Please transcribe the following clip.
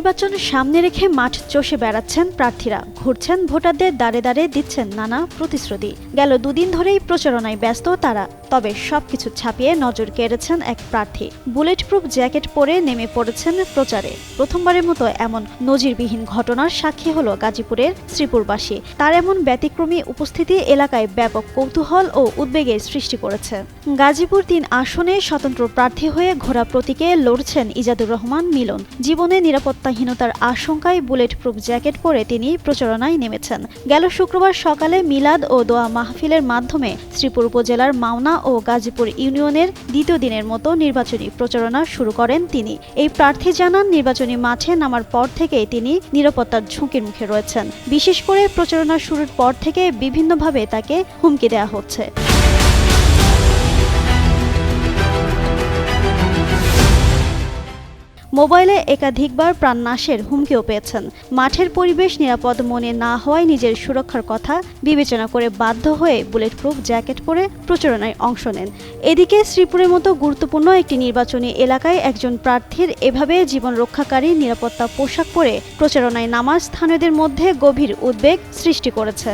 নির্বাচন সামনে রেখে মাঠ চষে বেড়াচ্ছেন প্রার্থীরা। ঘুরছেন ভোটারদের দাঁড়ে দাঁড়ে দিচ্ছেন নানা প্রতিশ্রুতি। গেল দুদিন ধরেই প্রচারণায় ব্যস্ত তারা, তবে সবকিছু ছাপিয়ে নজর কেড়েছেন এক প্রার্থী। বুলেট প্রুফ জ্যাকেট পরে নেমে পড়েছেন প্রচারে। প্রথমবারের মতো এমন নজিরবিহীন ঘটনার সাক্ষী হলো গাজীপুরের শ্রীপুরবাসী তার এমন ব্যতিক্রমী উপস্থিতি এলাকায় ব্যাপক কৌতূহল ও উদ্বেগের সৃষ্টি করেছে। গাজীপুর তিন আসনে স্বতন্ত্র প্রার্থী হয়ে ঘোড়া প্রতীকে লড়ছেন ইজাদুর রহমান মিলন। জীবনে নিরাপত্তাহীনতার আশঙ্কায় বুলেট প্রুফ জ্যাকেট পরে তিনি প্রচারণায় নেমেছেন। গেল শুক্রবার সকালে মিলাদ ও দোয়া মাহফিলের মাধ্যমে শ্রীপুর উপজেলার মাওনা ও গাজীপুর ইউনিয়নের দ্বিতীয় দিনের মতো নির্বাচনী প্রচারণা শুরু করেন তিনি। এই প্রার্থী জানান, নির্বাচনী মাঠে নামার পর থেকেই তিনি নিরাপত্তার ঝুঁকির মুখে রয়েছেন। বিশেষ করে প্রচারণা শুরুর পর থেকে বিভিন্নভাবে তাকে হুমকি দেওয়া হচ্ছে। মোবাইলে একাধিকবার প্রাণনাশের হুমকিও পেয়েছেন। মাঠের পরিবেশ নিরাপদ মনে না হওয়ায় নিজের সুরক্ষার কথা বিবেচনা করে বাধ্য হয়ে বুলেট প্রুফ জ্যাকেট পরে প্রচারণায় অংশ নেন। এদিকে শ্রীপুরের মতো গুরুত্বপূর্ণ একটি নির্বাচনী এলাকায় একজন প্রার্থীর এভাবে জীবন রক্ষাকারী নিরাপত্তা পোশাক পরে প্রচারণায় নামা স্থানীয়দের মধ্যে গভীর উদ্বেগ সৃষ্টি করেছে।